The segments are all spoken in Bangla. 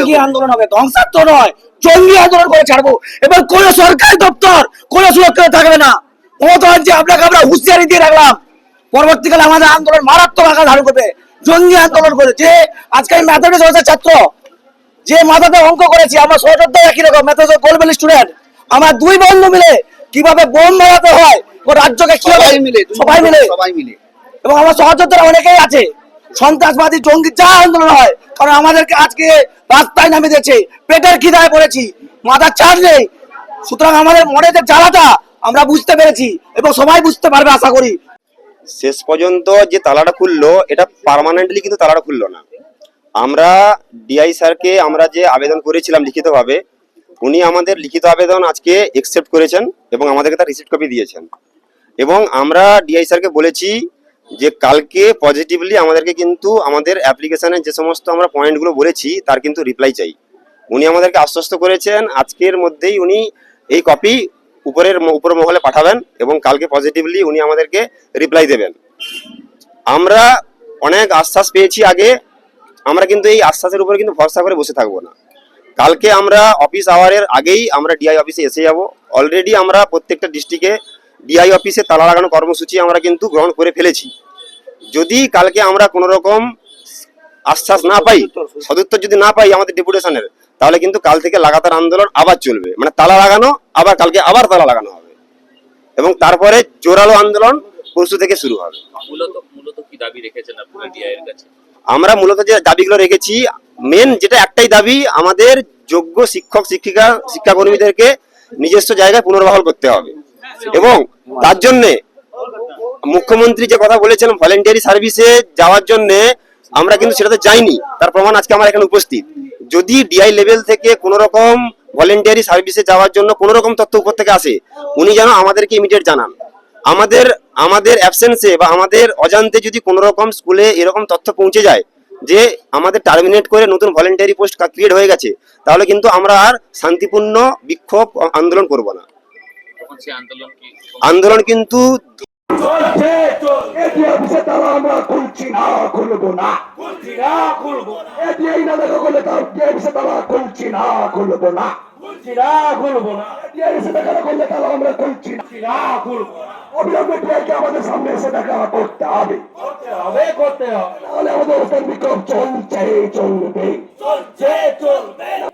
জঙ্গি আন্দোলন হবে ধ্বংসাত্মক নয় জঙ্গি আন্দোলন করে ছাড়বো। এবার কোন সরকারি দপ্তর কোন সুরক্ষা থাকবে না। আপনাকে আমরা হুঁশিয়ারি দিয়ে রাখলাম পরবর্তীকালে আমাদের আন্দোলন মারাত্মক আকার ধারণ করবে। জঙ্গি আন্দোলন করে যে আজকে আমি ম্যাথামেটিক্স ছাত্র যে মাথাতে অঙ্ক করেছি আমার সহযোদ্ধা একই রকম ম্যাথামেটিক্স গোলবেল স্টুডেন্ট আমার দুই বন্ধু মিলে কীভাবে বোম মারাতে হয় ও রাজ্যকে কীভাবে সবাই মিলে। সবাই মিলে। এবং আমার সহযোদ্ধারা অনেকেই আছে। সন্ত্রাসবাদী জঙ্গি যা আন্দোলন হয়, কারণ আমাদেরকে আজকে রাস্তায় নামে দিয়েছে, পেটের খিদায় পড়েছি, মাথার চার্জ নেই। সুতরাং আমাদের মনে যে জ্বালাটা, আমরা বুঝতে পেরেছি এবং সবাই বুঝতে পারবে, আশা করি। শেষ পর্যন্ত যে তালাটা খুললো, এটা পার্মানেন্টলি কিন্তু তালাটা খুললো না। আমরা ডিআই স্যারকে আমরা যে আবেদন করেছিলাম লিখিতভাবে, উনি আমাদের লিখিত আবেদন আজকে একসেপ্ট করেছেন এবং আমাদেরকে তার রিসিপ্ট কপি দিয়েছেন। এবং আমরা ডিআই স্যারকে বলেছি যে কালকে পজিটিভলি আমাদেরকে কিন্তু আমাদের অ্যাপ্লিকেশনের যে সমস্ত আমরা পয়েন্টগুলো বলেছি, তার কিন্তু রিপ্লাই চাই। উনি আমাদেরকে আশ্বস্ত করেছেন, আজকের মধ্যেই উনি এই কপি উপরের উপর মহলে পাঠাবেন এবং কালকে পজিটিভলি উনি আমাদেরকে রিপ্লাই দেবেন। আমরা অনেক আশ্বাস পেয়েছি আগে, আমরা কিন্তু এই আশ্বাসের উপরে কিন্তু ভরসা করে বসে থাকব না। কালকে আমরা অফিস আওয়ারের আগেই আমরা ডিআই অফিসে এসে যাব। অলরেডি আমরা প্রত্যেকটা ডিস্ট্রিক্টে ডিআই অফিসে তালা লাগানো কর্মসূচি আমরা কিন্তু গ্রহণ করে ফেলেছি। যদি কালকে আমরা কোনো রকম আশ্বাস না পাই সদুত্তর যদি না পাই আমাদের ডেপুটেশনের তাহলে কিন্তু কাল থেকে লাগাতার আন্দোলন আবার চলবে। মানে তালা লাগানো আবার কালকে আবার তালা লাগানো হবে। এবং তারপরে জোরালো আন্দোলন পরশু থেকে শুরু হবে। আমরা মূলত যে দাবিগুলো রেখেছি মেন যেটা একটাই দাবি আমাদের যোগ্য শিক্ষক শিক্ষিকা শিক্ষাকর্মীদেরকে নিজস্ব জায়গায় পুনর্বহাল করতে হবে। এবং তার জন্য মুখ্যমন্ত্রী যে কথা বলেছিলেন ভলেন্টিয়ারি সার্ভিসে যাওয়ার জন্য আমরা কিন্তু সেটাতে যাইনি। তার প্রমাণ আজকে আমরা এখানে উপস্থিত। যদি ডিআই লেভেল থেকে কোনো রকম ভলেন্টিয়ারি সার্ভিসে যাওয়ার জন্য কোনো রকম তথ্য উপর থেকে আসে, উনি যেন আমাদেরকে ইমিডিয়েট জানান। আমাদের আমাদের অ্যাবসেন্সে বা আমাদের অজান্তে যদি কোনো রকম স্কুলে এরকম তথ্য পৌঁছে যায় যে আমাদের টার্মিনেট করে নতুন ভলেন্টারি পোস্ট ক্রিয়েট হয়ে গেছে, তাহলে কিন্তু আমরা আর শান্তিপূর্ণ বিক্ষোভ আন্দোলন করব না। তখন সেই আন্দোলন কি আন্দোলন কিন্তু চলছে এটি অফিসে তালা আমরা খুলছি না খুলবো না খুলছি না খুলবো এটি এই না দেখা করলে তার অফিসে তালা খুলছি না খুলবো না খুলছি না খুলবো না এটি অফিসে দেখা না করলে তালা আমরা খুলছি না খুলবো অবিলম্বে ট্রেনকে আমাদের সামনে এসে দেখা করতে হবে করতে হবে করতে হবে তাহলে আমাদের অবস্থান বিক্ষোভ চলছে চলবে চলছে চলবে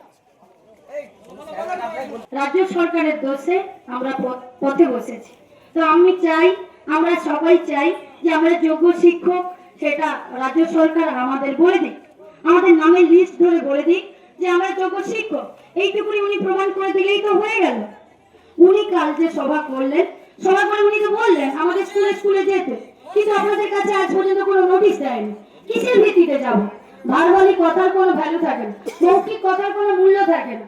রাজ্য সরকারের দোষে আমরা পথে বসেছি। তো আমি চাই, আমরা সবাই চাই যে আমরা যোগ্য শিক্ষক, সেটা রাজ্য সরকার আমাদের বলে দিক। আমাদের নামে লিস্ট ধরে বলে দিক যে আমরা যোগ্য শিক্ষক। এইটুকুনি উনি প্রমাণ করে দিলেই তো হয়ে গেল। উনি কাল যে সভা করলেন, সভা করে উনি তো বললেন, আমাদের স্কুলে স্কুলে যেতে। কিন্তু আপনাদের কাছে আজ পর্যন্ত কোনো নোটিশ দেয়নি। কিসের ভিত্তিতে যাব? ভারবালি কথার কোনো ভ্যালু থাকে না। মৌখিক কথার কোনো মূল্য থাকে না।